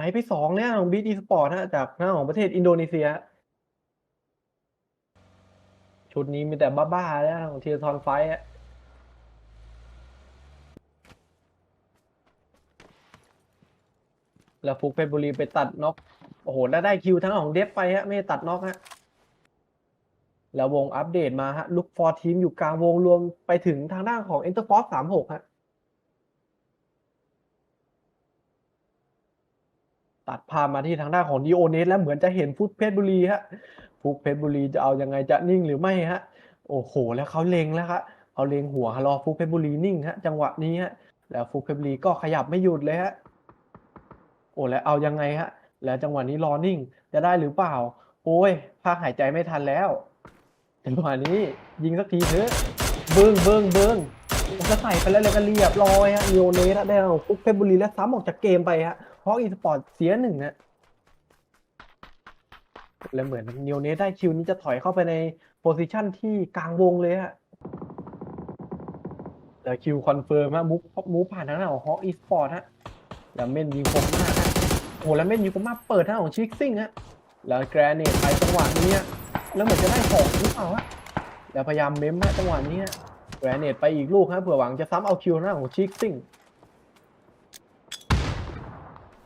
ายไปสองเนี่ยของบีทีสปอร์ตฮะจากหน้าของประเทศอินโดนีเซีย ชุดนี้มีแต่บ้าๆแล้วของเทียร์ทอนไฟท์อะแล้วฟุกเพชรบุรีไปตัดน็อก โอ้โหแล้วได้คิวทั้งของเดฟไปฮะ ไม่ตัดน็อกฮะ แล้ววงอัปเดตมาฮะ ลุกฟอร์ทีมอยู่กลางวงรวมไปถึงทางด้านของ Enter Force 36ฮะ ตัดภาพมาที่ทางด้านของดีโอเนสแล้วเหมือนจะเห็นฟุตเพชรบุรีฮะฟุตเพชรบุรีจะเอายังไงจะนิ่งหรือไม่ฮะ โอ้โห แล้วเขาเลงแล้วครับเขาเลงหัวรอฟุกเพชรบุรีนิ่งฮะจังหวะนี้ฮะแล้วฟุกเพชรบุรีก็ขยับไม่หยุดเลยฮะโอ้แล้วเอายังไงฮะ แล้วจังหวะนี้รอนิ่งจะได้หรือเปล่า โอ้ยพักหายใจไม่ทันแล้วจังหวะนี้ยิงสักทีเถอะเบิ้งเบิ้งเบิ้งจะใส่ไปแล้วเลยก็เรียบร้อยฮะลีโอเนสได้เอาฟุกเพชรบุรีและซ้ำออกจากเกมไปฮะ พราะอีสปอร์ตเสียหนึ่งฮะแล้วเหมือนนิวเนสได้คิวนี้จะถอยเข้าไปในโพซิชันที่กลางวงเลยฮะแต่คิวคอนเฟิร์มฮะมุกมูผ่านทางด้าของฮอกอีสปอร์ตฮะแล้วเม่นยิงคมมากฮะโอ้แล้วเม่นยิงคมมากเปิดทางของชิคซิงฮะแล้วแกรนเนตไปจังหวะนี้แล้วเหมือนจะได้ของหรือเปล่าฮะแล้วพยายามเมมฮะจังหวะนี้แกรนเนตไปอีกลูกฮะเผื่อหวังจะซ้ำเอาคิวทางด้าของชิคซิง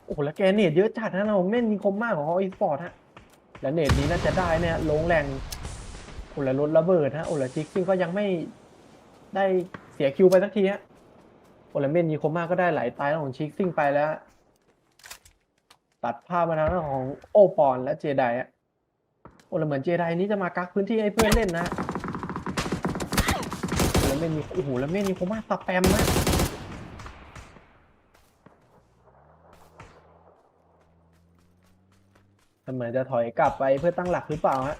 โอ้โหแล้วแกเนตเยอะจัดนะเราเม่นยิงคมมากของอีสปอร์ตฮะแล้วเนตนี้น่าจะได้เนี่ยลงแรงโอ้แล้วรถระเบิดฮะโอ้ล้วจิกซิงก็ยังไม่ได้เสียคิวไปสักทีฮะโอ้ล้วเมนยีโคม่ากก็ได้ไหลตายของชิกซิงไปแล้ว ตัดภาพมาทางด้านของโอปอนและเจไดอะโอ้แล้วเหมือนเจไดนี้จะมากักพื้นที่ให้เพื่อนเล่นนะโอ้ล้วเมนยีโอ้โหแล้วเมนยีโคม่ากสแปมนะ เหมือนจะถอยกลับไปเพื่อตั้งหลักหรือเปล่าฮะ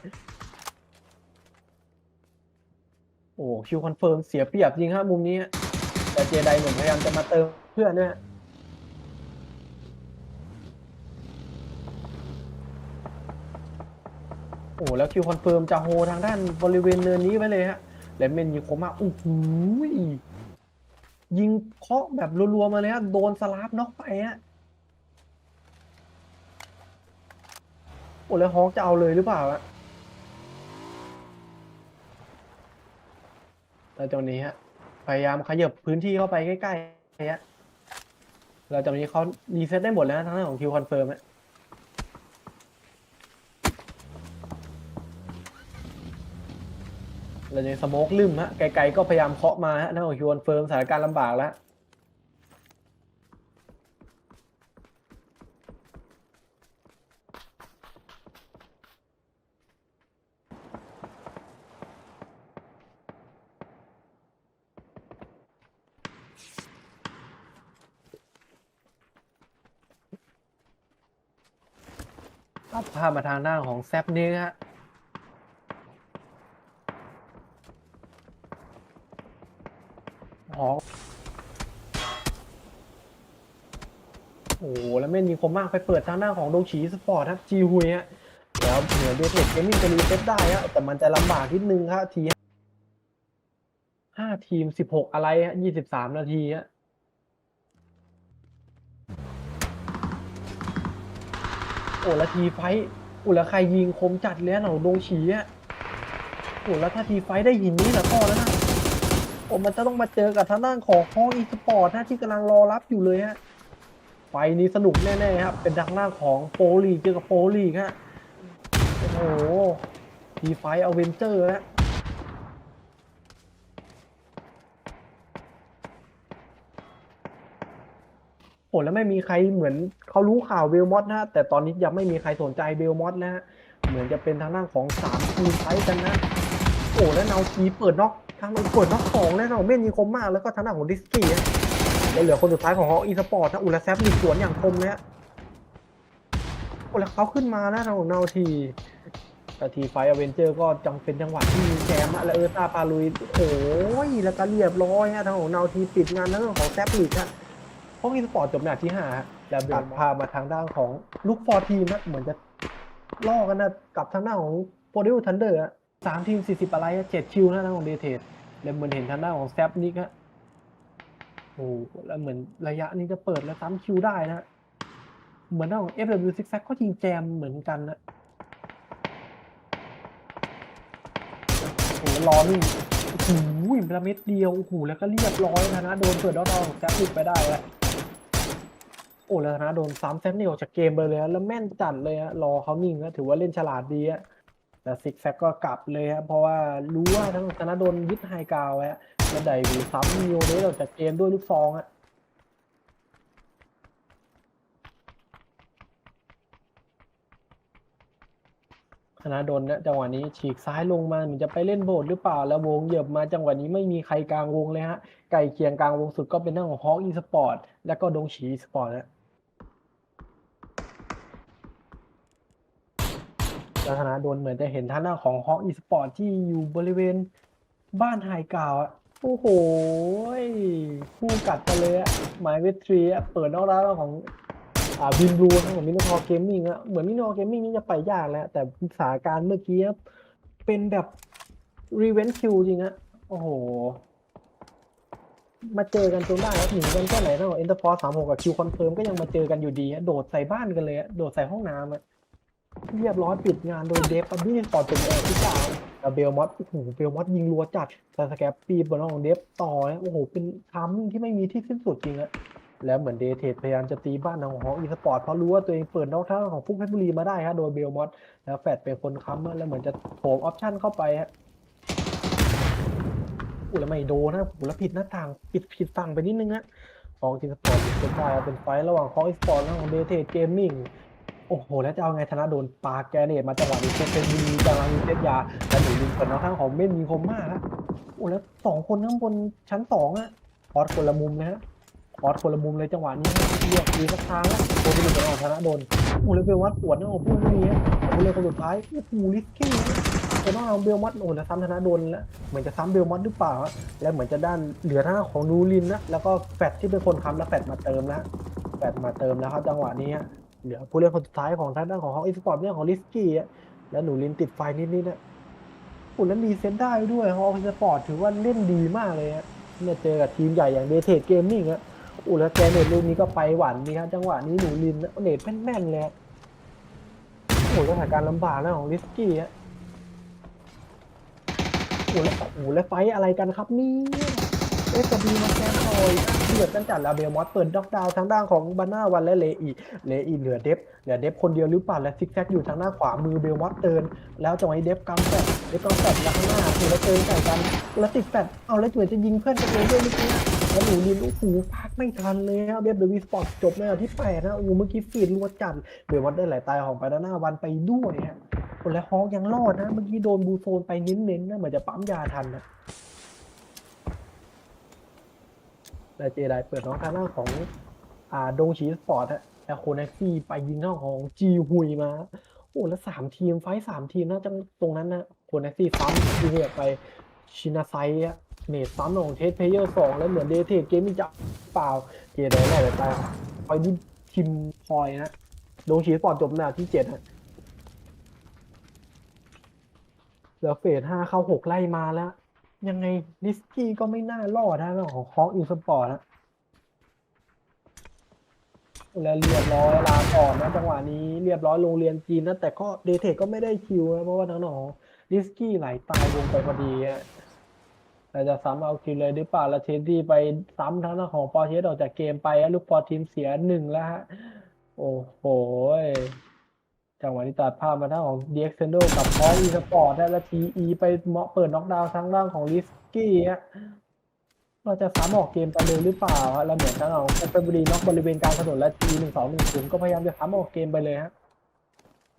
โอ้คิวคอนเฟิร์มเสียเปรียบจริงฮะมุมนี้ แต่เจไดหมือนพยายามจะมาเติมเพื่อนด้วยฮะโอ้แล้วคิวคอนเฟิร์มจะโฮทางด้านบริเวณเนินนี้ไว้เลยฮะและเมนยิงโคมาโอ้โหยยิงเคาะแบบรัวๆมาเลยฮะโดนสลาฟน็อกไปฮะ อ้แล้วฮอกจะเอาเลยหรือเปล่าอะแล้วตรงนี้ฮะ พยายามขยับพื้นที่เข้าไปใกล้ๆฮะแล้วตรงนี้เขารีเซ็ตได้หมดแล้วทั้งเรื่องของคิวคอนเฟิร์มฮะแล้วในสโมกลืมฮะไกลๆก็พยายามเคาะมาฮะทั้งของคิวคอนเฟิร์มสถานการณ์ลำบากแล้ว ตัดภาพมาทางหน้านของแซปนี้ฮะอ๋อโอ้โหแล้วเม่นยิงคมมากไปเปิดทางหน้าของโดงฉีสปอร์ตครับจีฮุยฮะแล้วเหนือเดทเทคเกมมิ่งจะรีเซ็ตได้ฮะแต่มันจะลำบากนิดนึงครับทีห้าทีมสิบหกอะไรฮะยี่สิบสามนาทีฮะ โอ้ละทีไฟโอ้ละใครยิงคมจัดเลยนะหนอดงฉีอะโอ้แล้วถ้าทีไฟได้หินนี้นะพ่อแล้วนะโอ้มันจะต้องมาเจอกับทางด้านของห้องอีสปอร์ตนะที่กำลังรอรับอยู่เลยฮะไฟนี้สนุกแน่ๆครับเป็นทางด้านของโปลีกเจอกับโปลีกฮะโอ้โหทีไฟเอาเวนเจอร์ฮะ โอ้แล้วไม่มีใครเหมือนเขารู้ข่าวเบลมอสนะ แต่ตอนนี้ยังไม่มีใครสนใจเบลมอสนะฮะเหมือนจะเป็นทางด้านของสามทีมไฟท์กันนะ โอ้แล้วนาทีเปิดน็อกทางเราเปิดน็อกสองแล้วนะเม่นยิงคมมากแล้วก็ทางด้านของดิสกี้แล้วเหลือคนสุดท้ายของฮออีสปอร์ตนะอุลแซฟลิกสวนอย่างคมเลยฮะโอ้แล้วเขาขึ้นมาแล้วทางของนาทีแต่ทีไฟอเวนเจอร์ก็จังเป็นจังหวะที่มีแจมอะแล้วเออร์ตาพาลุยโอ้ยแล้วก็เรียบร้อยฮะทางของนาทีปิดงานทางด้านของแซฟลิกฮะ ฮอกอีสปอร์ตจบอันดับที่ห้าฮะแล้วตัดพามาทางด้านของลูกฟอร์ทีมนะเหมือนจะล่อกันนะกับทางด้านของโปรดิวทันเดอร์สามทีมสี่สิบอะไรอะเจ็ดคิวนะทางของเดเทดแล้วเหมือนเห็นทางด้านของแซปนิกฮะโอ้โหแล้วเหมือนระยะนี้จะเปิดแล้วซ้ำคิวได้นะเหมือนของ FW Six Sack ก็ยิงแจมเหมือนกันนะโอ้โหรอนี่โอ้โหละเม็ดเดียวโอ้โหแล้วก็เรียบร้อยนะนะโดนเปิดดอกดาวของแซฟหลุดไปได้แล้วโอ้แล้วนะโดนซ้ำแซฟนี่ออกจากเกมไปเลย แล้วแม่นจัดเลยฮะรอเขานิ่งนะถือว่าเล่นฉลาดดีอะแต่ซิกแซกก็กลับเลยฮะเพราะว่ารู้ว่าทั้งธนาโดนยึดไฮกาวด์ไว้อะแล้วไดวีซ้ำมิโอเดสออกจากเกมด้วยลูกซองอะธนาดลนะจังหวะนี้ฉีกซ้ายลงมาเหมือนจะไปเล่นโบสถ์หรือเปล่า แล้ววงเหยียบมาจังหวะนี้ไม่มีใครกลางวงเลยฮะไก่เคียงกลางวงสุดก็เป็นทั้งของฮอกอีสปอร์ตและก็ดงฉีสปอร์ตนะแล้ วธนาดลเหมือนจะเห็นท่านหน้าของฮอกอีสปอร์ตที่อยู่บริเวณบ้านไฮกาวด์อะโอ้โหคู่กัดกันเลยอะหมายเวทรีอะเปิดนอกร้านของอ่าบินบลูนะของมินทอเกมมิ่งอะเหมือนมินทอเกมมิ่งนี่จะไปยากแล้ว แต่สถานการณ์เมื่อกี้เป็นแบบรีเวนคิวจริงอะโอ้โห มาเจอกันจนได้ครับหนีกันแค่ไหนนะเอ็นเตอร์ฟอร์สามหกกับคิวคอนเฟิร์มก็ยังมาเจอกันอยู่ดีอะโดดใส่บ้านกันเลยอะโดดใส่ห้องน้ำอะ เรียบร้อยปิดงานโดยเดฟปับบี้ต่อจนแอร์ที่เก้าแล้วเบลมอสโอ้โหเบลมอสยิงรัวจัดแต่สแกปปีบนของเดฟต่อนะโอ้โห เป็นทัมที่ไม่มีที่สิ้นสุดจริงอะแล้วเหมือนเดเทดพยายามจะตีบ้านของฮอกอีสปอร์ตเพราะรู้ว่าตัวเองเปิดนอกทางของฟุกเพชรบุรีมาได้ฮะโดยเบลมอสแล้วแฟดเป็นคนค้ำแล้วเหมือนจะโถมออปชั่นเข้าไปฮะอู้แล้วไม่โดนนะอู้แล้วผิดหน้าต่างผิดผิดฝั่งไปนิดนึงฮะของอีสปอร์ตเป็นได้เป็นไฟระหว่างฮอกอีสปอร์ตและของเดเทดเกมมิ่ง โอ้โห แล้วจะเอาไงธนาโดนปาแกเนตมาจังหวะนี้เป็นเป็นมีจังหวะนี้เซตยาแล้วหนูยิงเปิดนอกทางของเม่นมีคมมากฮะโอ้แล้วสองคนข้างบนชั้นสองอะพอดคนละมุมนะฮะคอร์สคนละมุมเลยจังหวะนี้เรียกดีสักทางแล้วโดนไปหนึ่งของธนาโดนโอ้เลยเบลวัดปวดนะโอ้พูดไม่มีฮะโอ้เลยคนสุดท้ายโอ้โหลิสกี้แต่ต้องเอาเบลมัดโอ้แล้วซ้ำธนาโดนแล้วเหมือนจะซ้ำเบลมัดหรือเปล่า แล้วเหมือนจะด้านเหลือทางด้าของนูรินนะแล้วก็แฟดที่เป็นคนค้ำแล้วแฟดมาเติมแล้วแฟดมาเติมแล้วครับจังหวะนี้ เหลือผู้เล่นคนสุดท้ายของทางด้านของฮอกอีสปอร์ตเนี่ยของลิสกี้อะแล้วหนูรินติดไฟนิดนิดนะโอ้แล้วรีเซ็ตได้ด้วยฮอกอีสปอร์ตถือว่าเล่นดีมากเลยฮะเนี่ยเจอกับทีมใหญ่อย่างเดเทดเกมมิ่งอะอุยแล้วแกเน็ตลูกนี้ก็ไปหวานดีครับจังหวะนี้หนูลินนะเน็ตแม่นๆเลยโอ้ยสถานการณ์ลำบากนะของลิสกี้อะโอ้แล้วโอ้แล้วไฟอะไรกันครับนี่เอสบีมาแกนทอย เดือดกันจัดแล้วเบลมอสเปิดด็อกดาวทางด้านของบาน่าวันและเลอีเลอีเหลือเดฟเหลือเดฟคนเดียวหรือเปล่าและซิกแซกอยู่ทางหน้าขวามือเบลมอสเตินแล้วจังหวะนี้เดฟกำแฟดเดฟกำแฟดแล้วข้างหน้าคือแล้วเตินใส่กันแล้วติดแฟดเอาแล้วเหมือนจะยิงเพื่อนกันเองด้วยเมื่อกี้แล้วหนูลินโอ้โหพักไม่ทันเลยครับเบฟเดวีสปอร์ตจบในอันที่แปดนะโอ้เมื่อกี้ฟีดรัวจัดเบลวัดได้หลายตายของไปด้านหน้าวันไปด้วยฮะโอ้แล้วฮอกยังรอดนะเมื่อกี้โดนบูโซนไปเน้นๆนะเหมือนจะปั๊มยาทันนะ แต่เจไดเปิดน้องทางหน้าของอ่าดงชีสปอร์ตฮะแล้วโคนักซี่ไปยิงเข้าของจีฮุยมา โอ้แล้วสามทีมไฟท์สามทีมนะจังตรงนั้นนะโคนักซี่ซ้ำยิงไปชินาไซอะเนตซ้ำของเทสเพเยอร์สองแล้วเหมือนเดเทเกมมิ่งจะเปล่าเจไดได้เลยตายไปดิทีมพลอยนะดงชีสปอร์ตจบนอันดับที่เจ็ดฮะแล้วเฟสห้าเข้าหกไล่มาแล้ว ยังไงลิสกี้ก็ไม่น่ารอดนะเรื่องของอกอินสปอร์ตนะแล้วเรียบร้อยลาก่อนนะจังหวะนี้เรียบร้อยโรงเรียนจีนนะแต่ก็เดเทคก็ไม่ได้คิวนะเพราะว่าทางหนองดิสกี้ไหลตายวงไปพอดีอะเราจะซ้ำเอาคิวเลยหรือเปล่าแล้วเชนดี้ไปซ้ำทางด้านของปอเชสออกจากเกมไปลูกปอทีมเสียหนึ่งแล้วฮะโอ้โห จังหวะนี้ตัดภาพมาทางของดีเอ็กเซนโดกับพออีสปอร์ตและทีอีไปเมาะเปิดน็อกดาวน์ทางด้านของลิสกี้ฮะเราจะซ้ำออกเกมไปเลยหรือเปล่าฮะแล้วเหมือนทางเราเพชรบุรีน็อกบริเวณกลางถนนและทีหนึ่งสองหนึ่งศูนย์ก็พยายามจะซ้ำออกเกมไปเลยฮะ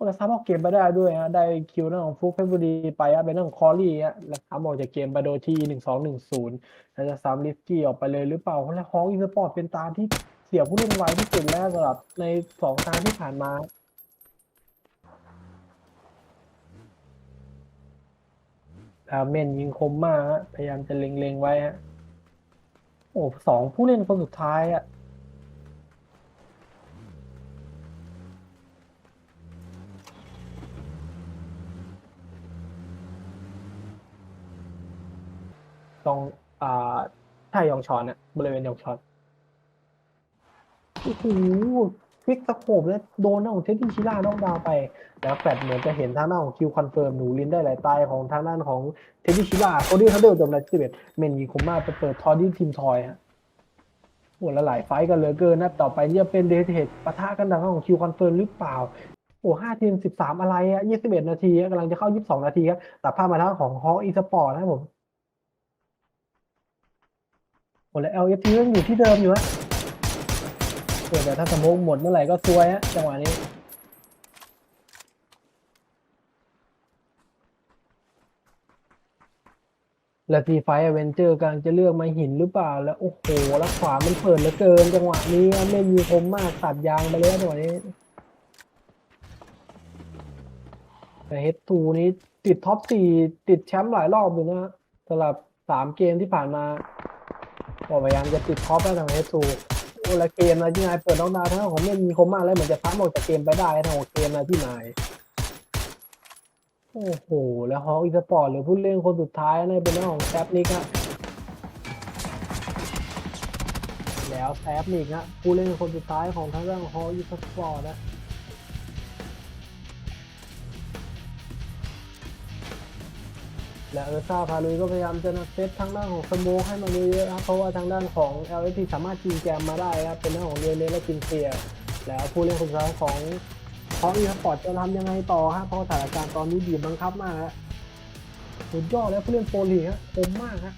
เราซ้ำออกเกมไปได้ด้วยฮะได้คิวหน้าของฟุกเพชรบุรีไปฮะเป็นเรื่องของคอรี่ฮะแล้วซ้ำออกจากเกมไปโดยที่หนึ่งสองหนึ่งศูนย์แล้วจะซ้ำลิฟกี้ออกไปเลยหรือเปล่าแล้วฮองอินสปอร์ตเป็นตาที่เสียผู้เล่นไวที่สุดแล้วสำหรับในสองตาที่ผ่านมา อาเมนยิงคมมากฮะพยายามจะเล็งๆไว้ฮะโอ้สองผู้เล่นคนสุดท้ายอะตรงอ่าท่ายองชอนอะบริเวณยองชอนโอ้โห ควิกสโคบแล้วโดนหน้าของเทดดี้ชิล่านอกดาวไปแล้วแฟดเหมือนจะเห็นทางหน้าของคิวคอนเฟิร์มหนูลินได้หลายตายของทางด้านของเทดดี้ชิล่าโคดี้ทันเดอร์จบในสิบเอ็ดเมนยิงคมมาไปเปิดทอร์ดี้ทีมทอยฮะโอ้ละหลายไฟกันเลือเกินนะต่อไปนี่จะเป็นเดทเทดปะทะกันทางด้านของคิวคอนเฟิร์มหรือเปล่าโอ้ห้าทีมสิบสามอะไรอะยี่สิบเอ็ดนาทีกำลังจะเข้ายี่สิบสองนาทีครับตัดภาพมาทางของฮออีสปอร์ตนะครับผมโอ้แล้ว LFT ยังอยู่ที่เดิมอยู่ฮะ อแต่ถ้าสมองหมดเมื่อไหร่ก็ซวยฮะจังหวะนี้แล้วทีไฟเอเวนเจอร์กลังจะเลือกมาหินหรือเปล่า แล้วโอ้โห แล้วขวามันเปิดเหลือเกิน จังหวะนี้ไม่มีคมมากตัดยางไปเลยจังหวะนี้ แต่เฮดทูนี้ติดท็อปสี่ติดแชมป์หลายรอบอยู่นะฮะสำหรับสามเกมที่ผ่านมาพยายามจะติดท็อปแล้วทางเฮดทู โอ้และเกมนะที่นายเปิดน้องดาวทั้งของไม่มีคมมากแล้วเหมือนจะพักออกจากเกมไปได้ทางของเกมนะที่นายโอ้โห แล้วฮออีสปอร์ตหรือผู้เล่นคนสุดท้ายนะเป็นเรื่องของแซฟนิกฮะแล้วแซฟนิกฮะผู้เล่นคนสุดท้ายของทางเรื่องฮออีสปอร์ตนะ และเออร์ซ่าพาลุยก็พยายามจะเซตทางด้านของสโมกให้มันเยอะๆครับเพราะว่าทางด้านของ l s p สามารถยิงแกมมาได้ครับเป็นเรื่องของเรเนและจินเซีย แล้วผู้เล่นคนสุดท้ายของพออีสปอร์ตจะทำยังไงต่อฮะเพราะสถานการณ์ตอนนี้บีบบังคับมากฮะสุดยอดแล้วผู้เล่นโปลีฮะคมมากฮะ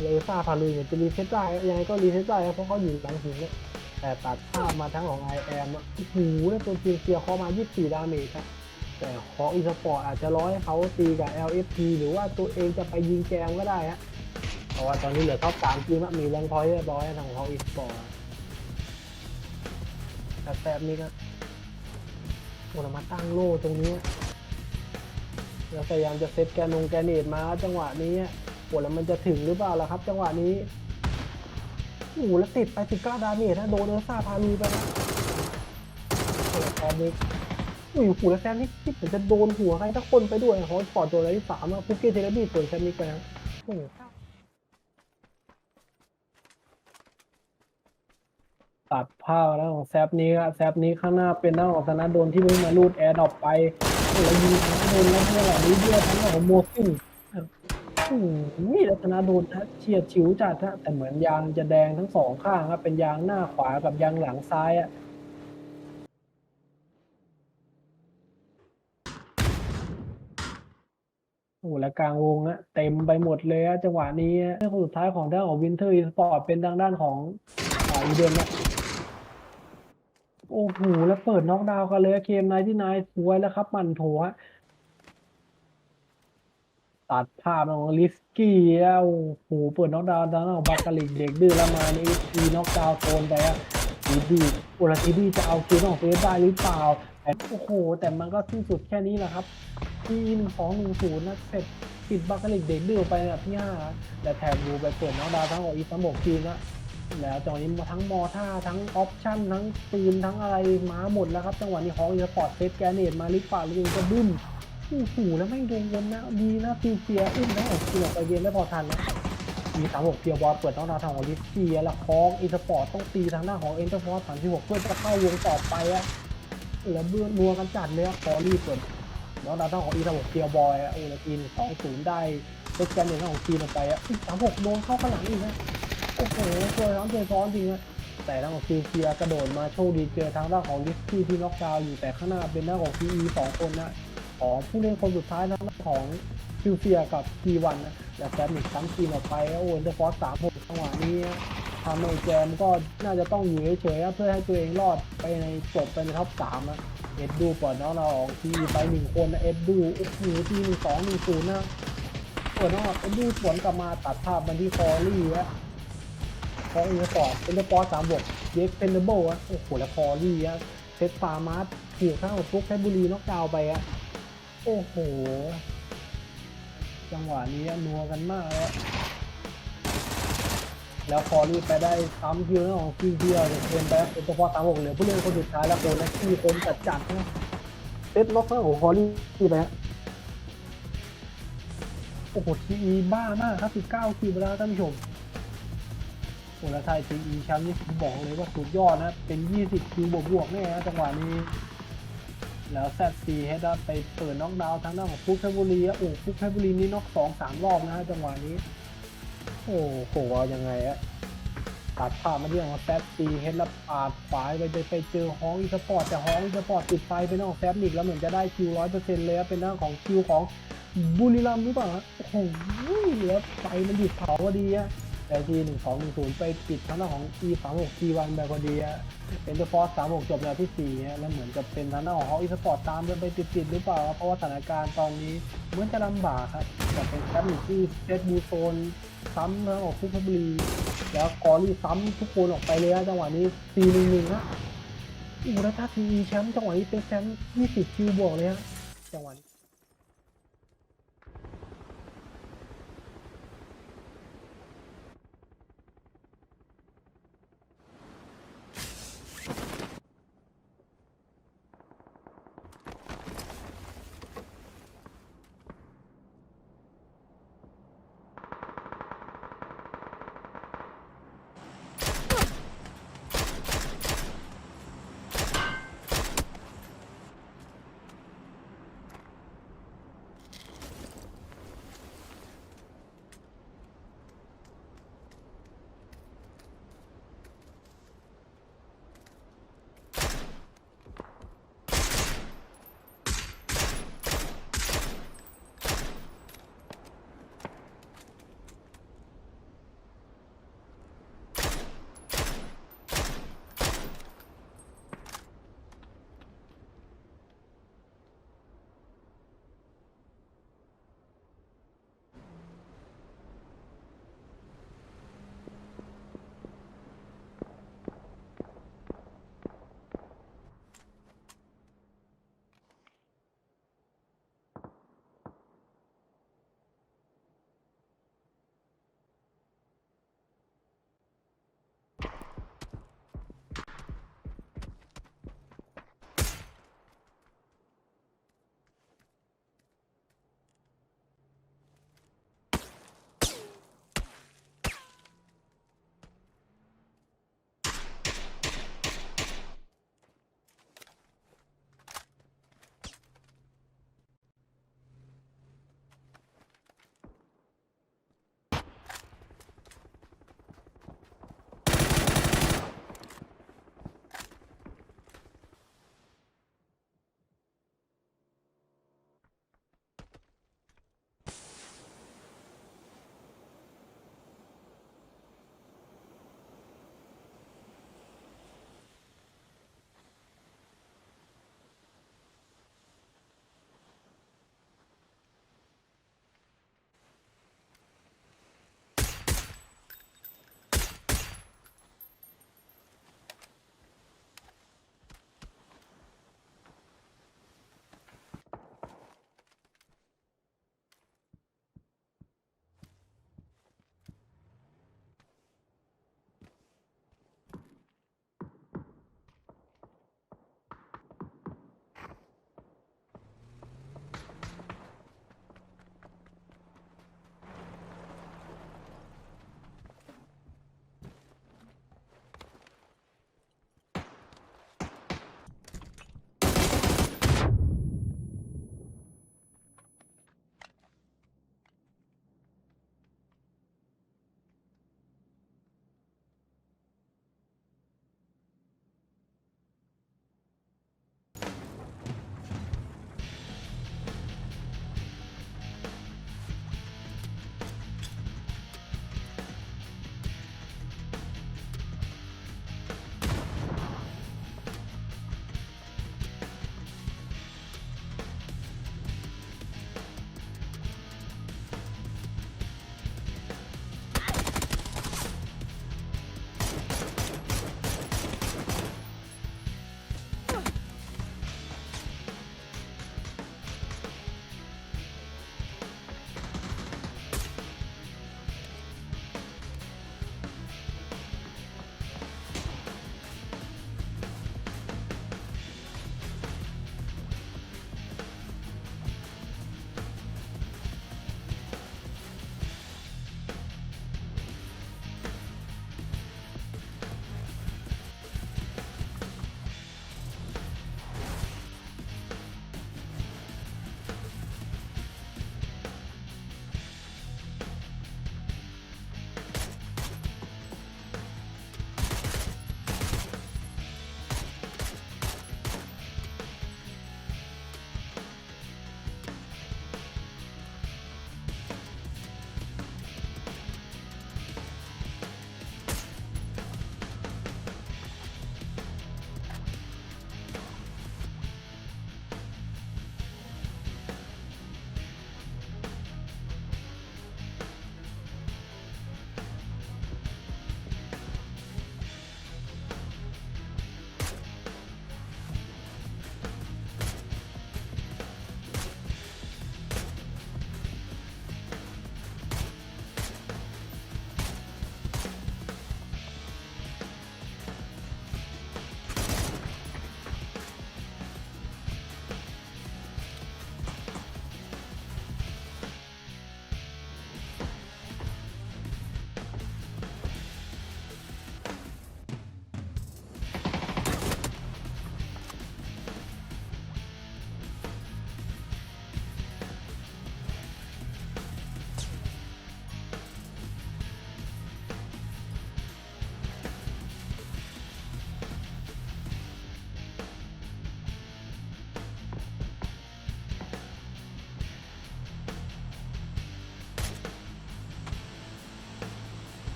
เลอซ่าพาลุยเนี่ยจะรีเซ็ตได้ยังไงก็รีเซ็ตได้ครับเพราะเขาอยู่หลังหินเนี่ยแต่ตัดภาพมาทั้งของ i อแอมอะโอ้โหแล้วตัวจินเซียเขามา 24 ดาเมจครับ แต่ของอีสปอร์ตอาจจะร้อยเขาตีกับ LFP หรือว่าตัวเองจะไปยิงแจมก็ได้ฮะเพราะว่าตอนนี้เหลือท็อปสามทีมมีแรงพอยต์เรียบร้อยทางของอีสปอร์ตแต่แซมนี่ก็โอ้มาตั้งโล่ตรงนี้แล้วพยายามจะเซตแกนงแกนเนตมาจังหวะนี้โอ้แล้วมันจะถึงหรือเปล่าล่ะครับ จังหวะนี้โอ้โหแล้วติดไป19ดาเมจนะโดนเออร์ซ่าพาลูไปนะแล้วแซมนี่ อุ้ยหูแล้วแซมนี่คิดเหมือนจะโดนหัวใครทักคนไปด้วยฮอสปอร์ตตัวอะไรที่สามอะพุกเกตเทเลบี้เปิดแซมนี่ไปนะตัดภาพแล้วของแซฟนี้ครับแซฟนี้ข้างหน้าเป็นหน้าของธนาโดนที่เพิ่งมาลูดแอร์ดรอปไปแล้วยิงธนาโดนแล้วเพื่อนเหล่านี้เยอะทั้งของโมซินโอ้โหแล้วธนาโดนนะเฉียดฉิวจัดฮะแต่เหมือนยางจะแดงทั้งสองข้างครับเป็นยางหน้าขวากับยางหลังซ้ายอะ โอ้โหและกลางวงอะเต็มไปหมดเลยอะจังหวะนี้เรื่องคนสุดท้ายของด้านของวินเทอร์อีสปอร์ตเป็นทางด้านของอีเดนอะโอ้โหแล้วเปิดน็อกดาวน์กันเลยเกมไนที่นายสวยแล้วครับ มันโถฮะตัดภาพของลิสกี้แล้วโอ้โหเปิดน็อกดาวน์ทางด้านของบาคาลิกเด็กดื้อแล้วมานี่ทีน็อกดาวน์โซนไปอะทีดีโอลาทีดีจะเอาคิวของเฟสได้หรือเปล่าโอ้โห แต่มันก็สิ้นสุดแค่นี้แหละครับ ทีหนึ่งสองหนึ่งศูนย์นะเสร็จปิดบัคกาลิกเด็กดื้อไปนดับที่ห้าแต่แถมดูไปเปิดน้องดาวทั้งของอีสมบกทีมนะแล้วจังหวะนี้ทั้งมอท่าทั้งออปชั่นทั้งปืนทั้งอะไรมาหมดแล้วครับจังหวะนี้ฮอกอีสปอร์ตเซตแกรเนตมาลิปป่าลิงก็บึ้มโอ้โหแล้วไม่โดนวนนะดีนะฟิวเฟียอุ้มทั้งของเกียร์ไปเวียนไม่พอทันนะมีสามหกเพียวบอลเปิดน้องดาวทางของลิสเกียแล้วฮอกอีสปอร์ตต้องตีทางหน้าของเอ็นเตอร์ฟอร์สสามสิบหกเพื่อจะเข้าวงต่อไปอะแล้วเบื่อนัวกันจัดเลยอะพอรีเปิด แล้วดาต้องของอีสามหกเทียวบอยอะโอ้ล้วทีสองศูนย์ได้เล็กกันหนึ่งของทีมออกไปอะสามหกโดนเข้าข้างหลังอีกนะโอ้โหช่วน้องเจอซ้อนจริงนะแต่ทางของซีเซียกระโดดมาโชคดีเจอทางด้านของลิสกี้ที่น็อกดาวน์อยู่แต่ข้างหน้าเป็นหน้าของพีอีสองคนนะของผู้เล่นคนสุดท้ายทางด้านของซิลเซียกับทีวันนะแล้วแซมอีกซ้ำทีมออกไปโอ้เดอะฟอสสามหกจังหวะนี้ทำให้แจมก็น่าจะต้องอยู่เฉยๆเพื่อให้ตัวเองรอดไปในจบไปในท็อปสามนะ เอ็ดดูก่อนน้องเราออกทีไปหนึ่งคนนะเอ็ดดูโอ้โหทีหนึ่งสองหนึ่งศูนย์นะเปิดน้องเอ็ดดูสวนกลับมาตัดภาพมาที่คอรี่แล้วคอรี่ก่อนเป็นเดอร์ปอสามบวกเย็กเป็นเดอร์เบิลอะโอ้โหแล้วคอรี่อะเซตฟาร์มาร์ถูกข้างของฟุกเพชรบุรีน็อกดาวไปอะโอ้โห จังหวะนี้นัวกันมากเลยอะ แล้วคอรี่ไปได้ซ้ำคิวของคิวเดียวเอ็นไปเป็นตัวพอสามหกเหลือผู้เล่นคนสุดท้ายแล้วโคนนะที่คนจัดจัดนะเซตล็อกของคอรี่ขี่ไปฮะโอ้โหทีบ้ามากครับ19คิวแล้วท่านผู้ชมโอ้แล้วไทยทีอีแชมป์นี่ผมบอกเลยว่าสุดยอดนะเป็น 20คิวบวกๆแน่นะจังหวะนี้แล้วแซดซีเฮดไปเปิดน็อกดาวน์ทางด้านของฟุกเพชรบุรีอะโอ้ฟุกเพชรบุรีนี่น็อกสองสามรอบนะฮะจังหวะนี้ โอ้โหเอายังไงอะตัดภาพมาที่ของแซดซีเฮดแล้วปาดขวาไปไปไปเจอฮองอีสปอร์ตแต่ฮองอีสปอร์ตติดไฟเป็นของแซดนิกแล้วเหมือนจะได้คิวร้อยเปอร์เซ็นต์เลยเป็นด้าของคิวของบุรีรัมย์หรือเปล่าฮะโอ้โหแล้วไฟมันหยุดเผาพอดีอะ แต่ทีหนึ่งสองหนึ่งศูนย์ไปปิดทางด้านของ e สามหก t วันแบบพอดีเป็นเดอะฟอร์สามหกจบแล้วที่สี่แล้วเหมือนกับเป็นทางด้านของเขาอีสปอร์ตตามกันไปติดๆหรือเปล่า เพราะว่าสถานการณ์ตอนนี้เหมือนจะลำบากครับแต่เป็นแชมป์ที่เซตบูโซนซ้ำนะออกฟุตบอลบุรี แล้วกอรี่ซ้ำทุกคนออกไปเลยฮะจังหวะนี้4ีหนึ่งหนึ่งฮะอู้แล้วถ้าทีแชมป์จังหวะนี้เป็นแชมป์20คิวบวกเลยฮะจังหวะนี้